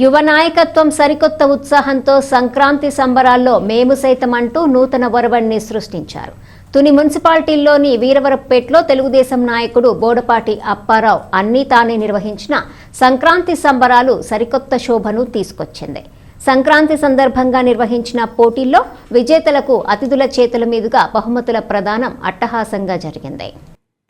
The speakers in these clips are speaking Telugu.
యువ నాయకత్వం సరికొత్త ఉత్సాహంతో సంక్రాంతి సంబరాల్లో మేము సైతం అంటూ నూతన ఒరవడిని సృష్టించారు. తుని మున్సిపాలిటీల్లోని వీరవరపేటలో తెలుగుదేశం నాయకుడు బోడపాటి అప్పారావు అన్నీ తానే నిర్వహించిన సంక్రాంతి సంబరాలు సరికొత్త శోభను తీసుకొచ్చింది. సంక్రాంతి సందర్భంగా నిర్వహించిన పోటీల్లో విజేతలకు అతిథుల చేతుల మీదుగా బహుమతుల ప్రదానం అట్టహాసంగా జరిగింది.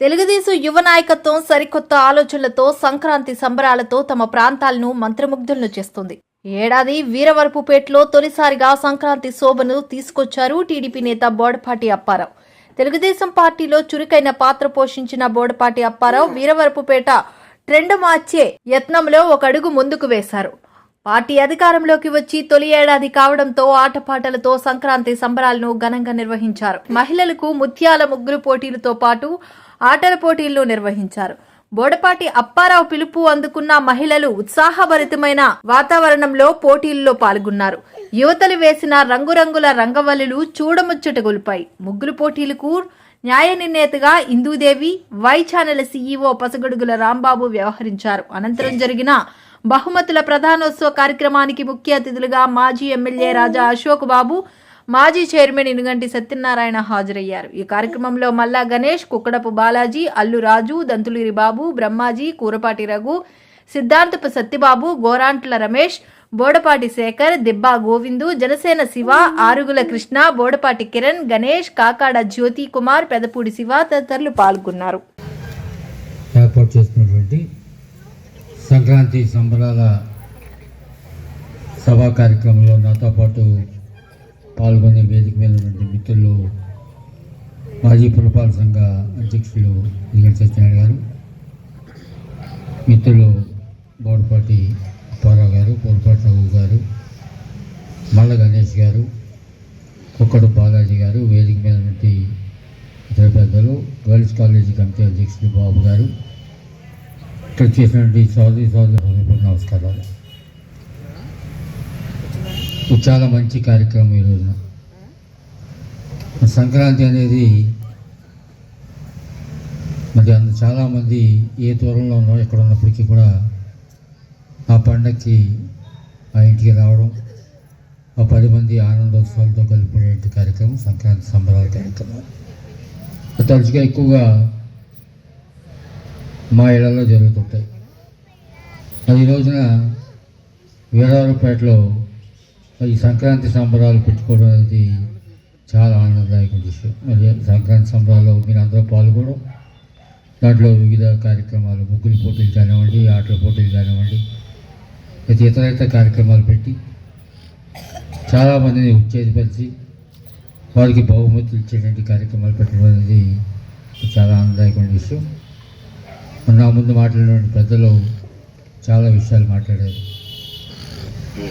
తెలుగుదేశం యువ నాయకత్వం సరికొత్త ఆలోచనలతో సంక్రాంతి సంబరాలతో తమ ప్రాంతాలను మంత్రముగ్ధులను చేస్తుంది. ఏడాది వీరవరపుపేటలో తొలిసారిగా సంక్రాంతి శోభను తీసుకొచ్చారు టీడీపీ నేత బోడపాటి అప్పారావు. తెలుగుదేశం పార్టీలో చురుకైన పాత్ర పోషించిన బోడపాటి అప్పారావు వీరవరపుపేట ట్రెండ్ మార్చే యత్నంలో ఒక అడుగు ముందుకు వేశారు. పార్టీ అధికారంలోకి వచ్చి తొలి ఏడాది కావడంతో ఆటపాటలతో సంక్రాంతి సంబరాలను ఘనంగా నిర్వహించారు. మహిళలకు ముత్యాల ముగ్గురు పోటీలతో పాటు ఆటల పోటీలను నిర్వహించారు. బోడపాటి అప్పారావు పిలుపు అందుకున్న మహిళలు ఉత్సాహభరితమైన వాతావరణంలో పోటీల్లో పాల్గొన్నారు. యువతలు వేసిన రంగురంగుల రంగవల్లులు చూడముచ్చట గొలిపాయి. ముగ్గురు పోటీలకు న్యాయ నిర్ణేతగా Indudevi Y channel CEO Pasagadugula Rambabu వ్యవహరించారు. అనంతరం జరిగిన బహుమతుల ప్రధానోత్సవ కార్యక్రమానికి ముఖ్య అతిథులుగా మాజీ ఎమ్మెల్యే రాజా అశోక్ బాబు మాజీ చైర్మన్ ఇనుగంటి సత్యనారాయణ హాజరయ్యారు. ఈ కార్యక్రమంలో మల్లా గణేష్ కుక్కడపు బాలాజీ అల్లు రాజు దంతులూరి బాబు బ్రహ్మాజీ కూరపాటి రఘు సిద్ధాంతపు సత్యబాబు గోరాంట్ల రమేష్ బోడపాటి శేఖర్ దిబ్బా గోవిందు జనసేన శివ ఆరుగుల కృష్ణ బోడపాటి కిరణ్ గణేష్ కాకాడ జ్యోతి కుమార్ పెదపూడి శివ తదితరులు పాల్గొన్నారు. ఏర్పాటు చేసుకున్నటువంటి సంక్రాంతి సంబరాల సభా కార్యక్రమంలో నాతో పాటు పాల్గొనే వేదిక మీద ఉన్నటువంటి మిత్రులు మాజీ పురపాలక సంఘ అధ్యక్షులు దిగంటి సత్యనారాయణ గారు మిత్రులు బోడపాటి అప్పారావు గారు బోడపాటి రఘు గారు మల్ల గణేష్ గారు కుక్కడు బాలాజీ గారు వేదిక మీద నుండి ఇతర పెద్దలు గర్ల్స్ కాలేజీ కమిటీ అధ్యక్షులు బాబు గారు ఇక్కడ చేసినటువంటి సోదరి సోదరు హృదయపూర్వక నమస్కారాలు ఇది చాలా మంచి కార్యక్రమం ఈ రోజున సంక్రాంతి అనేది మరి అందు చాలామంది ఏ దూరంలో ఉన్నో ఎక్కడ ఉన్నప్పటికీ కూడా ఆ పండగకి ఆ ఇంటికి రావడం ఆ పది మంది ఆనందోత్సవాలతో కలుపుకునేటువంటి కార్యక్రమం సంక్రాంతి సంబరాల కార్యక్రమం తరచుగా ఎక్కువగా మా ఇళ్ళలో జరుగుతుంటాయి. అది ఈ రోజున వీరవరపేటలో ఈ సంక్రాంతి సంబరాలు పెట్టుకోవడం అనేది చాలా ఆనందదాయక విషయం. మరి సంక్రాంతి సంబరాల్లో మీరు అందరూ పాల్గొనడం దాంట్లో వివిధ కార్యక్రమాలు ముగ్గులు పోటీలు కానివ్వండి ఆటల పోటీలు కానివ్వండి ప్రతి ఇతర ఇతర కార్యక్రమాలు పెట్టి చాలామందిని ఉత్తేజపరిచి వారికి బహుమతులు ఇచ్చేటువంటి కార్యక్రమాలు పెట్టడం అనేది చాలా ఆనందదాయకమైన విషయం. నా ముందు మాట్లాడిన పెద్దలు చాలా విషయాలు మాట్లాడారు.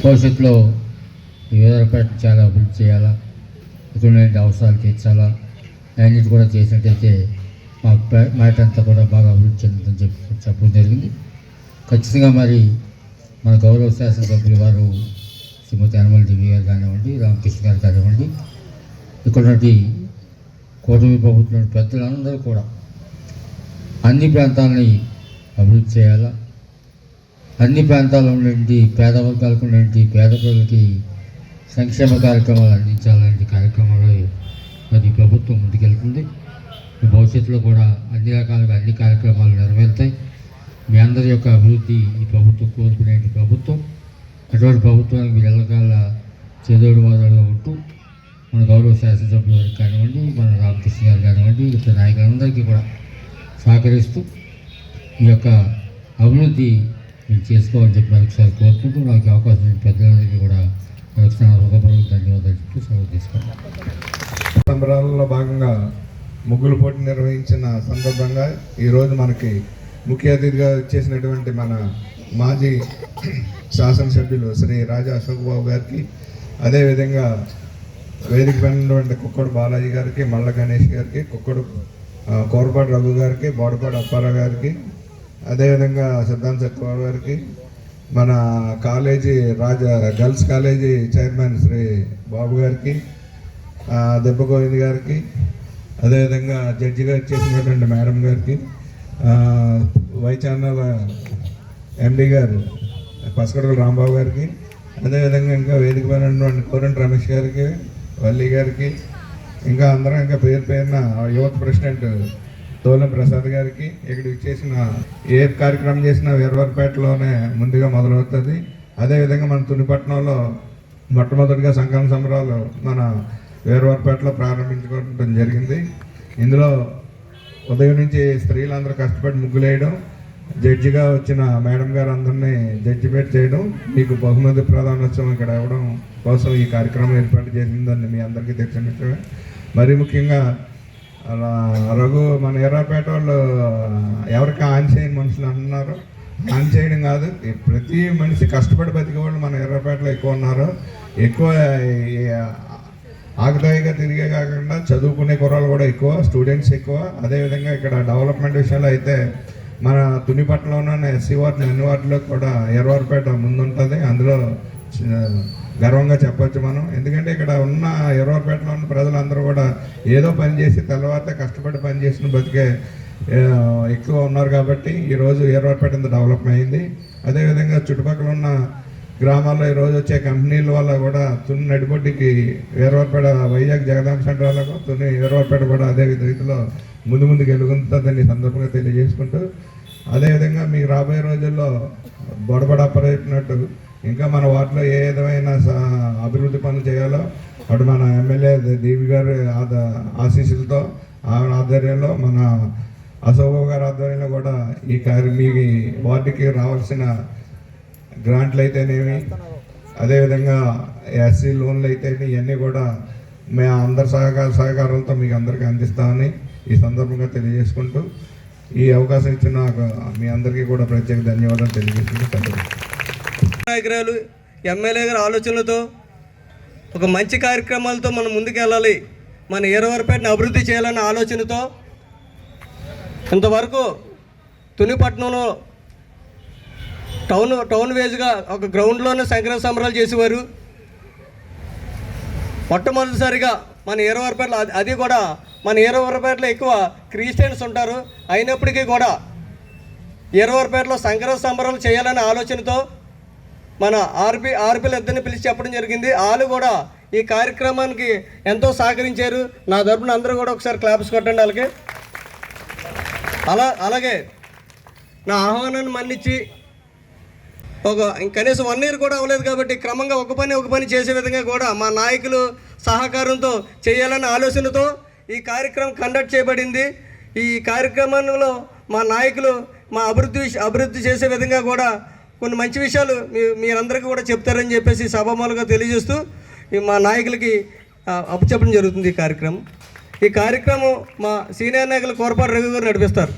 భవిష్యత్తులో ఈ వేదరపేట చాలా అభివృద్ధి చేయాలా? ఇక్కడ అవసరాలు తీర్చాలా? అన్నిటి కూడా చేసినట్టయితే మా పే- మాట అంతా కూడా బాగా అభివృద్ధి చెందుతుందని చెప్పి చెప్పడం జరిగింది. ఖచ్చితంగా మరి మన గౌరవ శాసనసభ్యులు వారు శ్రీమతి అనమల దేవి గారు కానివ్వండి రామకృష్ణ గారు కానివ్వండి ఇక్కడ కూటమి ప్రభుత్వం పెద్దలందరూ కూడా అన్ని ప్రాంతాలని అభివృద్ధి చేయాలా? అన్ని ప్రాంతాల్లో ఉన్నటువంటి పేద వర్గాలకు ఉన్నటువంటి పేద ప్రజలకి సంక్షేమ కార్యక్రమాలు అందించాలనే కార్యక్రమాలు మరి ప్రభుత్వం ముందుకెళ్తుంది. భవిష్యత్తులో కూడా అన్ని రకాలుగా అన్ని కార్యక్రమాలు నెరవేరుతాయి. మీ అందరి యొక్క అభివృద్ధి ఈ ప్రభుత్వం కోరుకునే ప్రభుత్వం. అటువంటి ప్రభుత్వానికి మీరు ఎల్లకాల చేదోడు వాదోడుగా ఉంటూ మన గౌరవ శాసనసభ్యులు కానివ్వండి మన రామకృష్ణ గారు కానివ్వండి ఇతర నాయకులందరికీ కూడా సహకరిస్తూ ఈ యొక్క అభివృద్ధి మేము చేసుకోవాలని చెప్పి మరొకసారి కోరుకుంటూ నాకు అవకాశం పెద్దలందరికీ కూడా మరొకసారి హృదయపూర్వక ధన్యవాదాలు చెప్తూ సెలవు తీసుకుంటాను సంబరాలలో భాగంగా ముగ్గులు పోటీ నిర్వహించిన సందర్భంగా ఈరోజు మనకి ముఖ్య అతిథిగా చేసినటువంటి మన మాజీ శాసనసభ్యులు శ్రీ రాజా అశోక్ బాబు గారికి అదేవిధంగా వేదిక పైన కుక్కడు బాలాజీ గారికి మల్ల గణేష్ గారికి కుక్కడు కోరపాటి రఘు గారికి బోడపాటి అప్పారావు గారికి అదేవిధంగా సిద్ధాంత సత్యబాబు గారికి మన college Raja girls college chairman Shri Babu గారికి దెబ్బ గోవింద్ గారికి అదేవిధంగా జడ్జిగా చేసినటువంటి మేడం గారికి వై ఛానల్ ఎండి గారు పసకడుగు రాంబాబు గారికి అదేవిధంగా ఇంకా వేదిక పైన ఉన్నటువంటి కోరంటి రమేష్ గారికి వల్లి గారికి ఇంకా అందరం ఇంకా పేరు పేరున యువత ప్రెసిడెంట్ తోలం ప్రసాద్ గారికి ఇక్కడ ఇచ్చేసిన ఏ కార్యక్రమం చేసినా వీరవరపేటలోనే ముందుగా మొదలవుతుంది. అదేవిధంగా మన తునిపట్నంలో మొట్టమొదటిగా సంక్రాంతి సంబరాలు మన వీరవరపేటలో ప్రారంభించుకోవడం జరిగింది. ఇందులో ఉదయం నుంచి స్త్రీలందరూ కష్టపడి ముగ్గులేయడం జడ్జిగా వచ్చిన మేడం గారు అందరినీ జడ్జిమెంట్ చేయడం మీకు బహుమతి ప్రధానోత్సవం ఇక్కడ ఇవ్వడం కోసం ఈ కార్యక్రమం ఏర్పాటు చేసిందని మీ అందరికీ తెలిసినట్టుగా మరీ ముఖ్యంగా అలా రఘు మన ఎర్రపేట వాళ్ళు ఎవరికి ఆన్ చేయని మనుషులు అంటున్నారు. ఆన్ చేయడం కాదు ప్రతి మనిషి కష్టపడి బతికే వాళ్ళు మన ఎర్రపేటలో ఎక్కువ ఉన్నారు. ఎక్కువ ఈ ఆగదాయిగా తిరిగే కాకుండా చదువుకునే కుర్రాలు కూడా ఎక్కువ స్టూడెంట్స్ ఎక్కువ. అదేవిధంగా ఇక్కడ డెవలప్మెంట్ విషయంలో అయితే మన తునిపట్ల ఉన్న ఎస్సీ వార్డు అన్ని వార్డులో కూడా ఎర్రవారిపేట ముందుంటుంది. అందులో గర్వంగా చెప్పొచ్చు మనం. ఎందుకంటే ఇక్కడ ఉన్న ఎర్రవారిపేటలో ఉన్న ప్రజలందరూ కూడా ఏదో పని చేసి తెల్లవారితే కష్టపడి పని చేసిన బతికే ఎక్కువ ఉన్నారు కాబట్టి ఈరోజు ఎర్రవారిపేట ఇంత డెవలప్ అయింది. అదేవిధంగా చుట్టుపక్కల ఉన్న గ్రామాల్లో ఈరోజు వచ్చే కంపెనీల వల్ల కూడా తుని నడిబొడ్డికి వీరవరపేట వైజాగ్ జగదాంబ సెంటర్ వాళ్ళకు తుని వీరవరపేట కూడా అదే రీతిలో ముందు ముందుకు ఎలుగుతుందని సందర్భంగా తెలియజేసుకుంటూ అదేవిధంగా మీకు రాబోయే రోజుల్లో బొడబడ చెప్పినట్టు ఇంకా మన వాటిలో ఏ విధమైన అభివృద్ధి పనులు చేయాలో అటు మన ఎమ్మెల్యే దేవి గారి ఆశీస్సులతో ఆవిడ ఆధ్వర్యంలో మన అశోక్ గారి ఆధ్వర్యంలో కూడా ఈ కార్య మీ వార్డుకి రావాల్సిన గ్రాంట్లు అయితేనేమి అదేవిధంగా ఎస్సీ లోన్లు అయితేనే ఇవన్నీ కూడా మేము అందరి సహకార సహకారాలతో మీకు అందరికీ అందిస్తామని ఈ సందర్భంగా తెలియజేసుకుంటూ ఈ అవకాశం ఇచ్చిన మీ అందరికీ కూడా ప్రత్యేక ధన్యవాదాలు తెలియజేసుకుంటూ నాయకురాలు ఎమ్మెల్యే గారి ఆలోచనలతో ఒక మంచి కార్యక్రమాలతో మనం ముందుకెళ్ళాలి. మన ఈరవరపేటను అభివృద్ధి చేయాలన్న ఆలోచనతో ఇంతవరకు తునిపట్నంలో టౌన్ టౌన్ వేజ్గా ఒక గ్రౌండ్లోనే సంక్రాంతి సంబరాలు చేసేవారు. మొట్టమొదటిసారిగా మన ఈరవరపేటలో అది- అది కూడా మన ఈరవరపేటలో ఎక్కువ క్రిస్టియన్స్ ఉంటారు. అయినప్పటికీ కూడా ఈరవరపేటలో సంక్రాంతి సంబరాలు చేయాలనే ఆలోచనతో మన ఆర్పి ఆర్పీలు ఇద్దరిని పిలిచి చెప్పడం జరిగింది. వాళ్ళు కూడా ఈ కార్యక్రమానికి ఎంతో సహకరించారు. నా తరపున అందరూ కూడా ఒకసారి క్లాప్స్ కొట్టండి వాళ్ళకి అలా అలాగే నా ఆహ్వానాన్ని మన్నించి ఒక కనీసం వన్ ఇయర్ కూడా అవ్వలేదు కాబట్టి క్రమంగా ఒక పని ఒక పని చేసే విధంగా కూడా మా నాయకులు సహకారంతో చేయాలన్న ఆలోచనతో ఈ కార్యక్రమం కండక్ట్ చేయబడింది. ఈ కార్యక్రమంలో మా నాయకులు మా అభివృద్ధి అభివృద్ధి చేసే విధంగా కూడా కొన్ని మంచి విషయాలు మీ మీరందరికీ కూడా చెప్తారని చెప్పేసి సభాములుగా తెలియజేస్తూ ఈ మా నాయకులకి అప్పచెప్పడం జరుగుతుంది ఈ కార్యక్రమం. ఈ కార్యక్రమం మా సీనియర్ నాయకులు కోరపాటి రవి గారు నడిపిస్తారు.